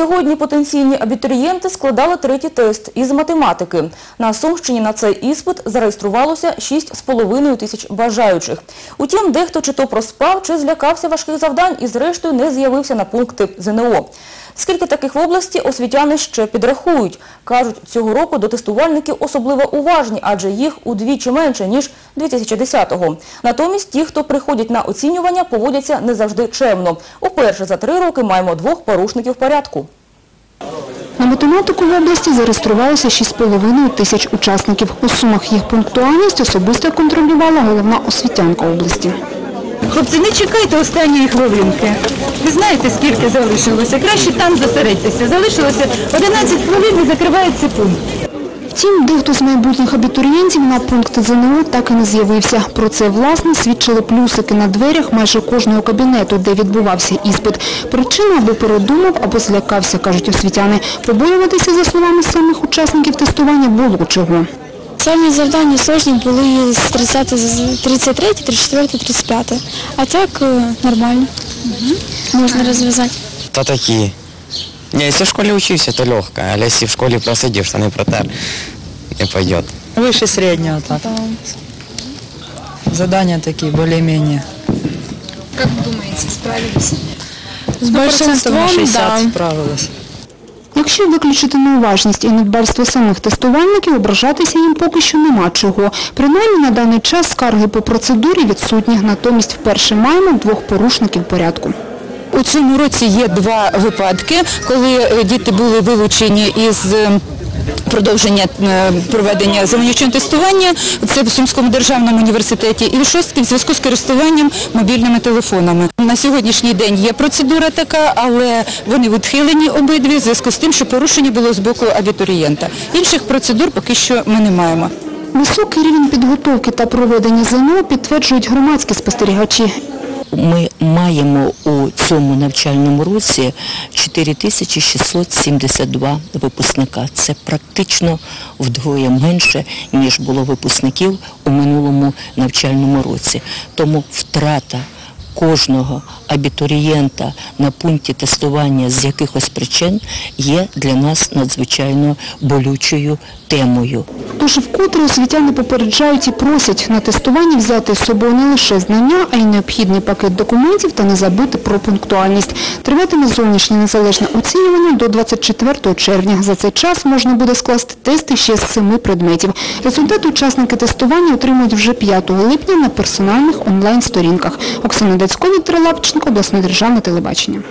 Сьогодні потенційні абітурієнти складали третій тест із математики. На Сумщині на цей іспит зареєструвалося 6,5 тисяч бажаючих. Утім, дехто чи то проспав, чи злякався важких завдань і зрештою не з'явився на пункти ЗНО. Скільки таких в області освітяни ще підрахують. Кажуть, цього року до тестувальників особливо уважні, адже їх удвічі менше, ніж 2010-го. Натомість ті, хто приходять на оцінювання, поводяться не завжди чемно. Уперше за три роки маємо двох порушників порядку. На математику в області зареєструвалося 6,5 тисяч учасників. У сумах їх пунктуальність особисто контролювала головна освітянка області. Хлопці, не чекайте останньої хвилинки. Ви знаєте, скільки залишилося? Краще там зосередьтеся. Залишилося 11 хвилин і закривається пункт. Втім, дехто з майбутніх абітурієнтів на пункт ЗНО так і не з'явився. Про це, власне, свідчили плюсики на дверях майже кожного кабінету, де відбувався іспит. Причину або передумав, або злякався, кажуть освітяни. Побоюватися, за словами самих учасників тестування, було чого. Самі завдання сложні були з 30, з 33, 34, 35. А так е, нормально. Можна розв'язати. то такие. Не, если в школе учишься, то легко, а если в школе просидишь, штаны протер, не пойдет. Выше среднего так. Задания такие, более-менее. Як думаєте, справились? З Процентов на большинством, 60 да. справилась. Якщо виключити неуважність і недбальство самих тестувальників, ображатися їм поки що нема чого. Принаймні на даний час скарги по процедурі відсутні, натомість вперше маємо двох порушників порядку. У цьому році є два випадки, коли е, діти були вилучені із е, продовження е, проведення замовничого тестування. Це в Сумському державному університеті і в шостки в зв'язку з користуванням мобільними телефонами. На сьогоднішній день є процедура така, але вони відхилені обидві в зв'язку з тим, що порушення було з боку абітурієнта. Інших процедур поки що ми не маємо. Високий рівень підготовки та проведення ЗНО підтверджують громадські спостерігачі. Ми маємо у цьому навчальному році 4672 випускника. Це практично вдвоє менше, ніж було випускників у минулому навчальному році. Тому втрата кожного абітурієнта на пункті тестування з якихось причин є для нас надзвичайно болючою темою. Тож вкотре освітяни попереджають і просять на тестуванні взяти з собою не лише знання, а й необхідний пакет документів та не забути про пунктуальність. Триватиме зовнішнє незалежне оцінювання до 24 червня. За цей час можна буде скласти тести ще з семи предметів. Результати учасники тестування отримують вже 5 липня на персональних онлайн-сторінках. Оксана Дацько, Трилапченко, Лапченко, обласне державне телебачення.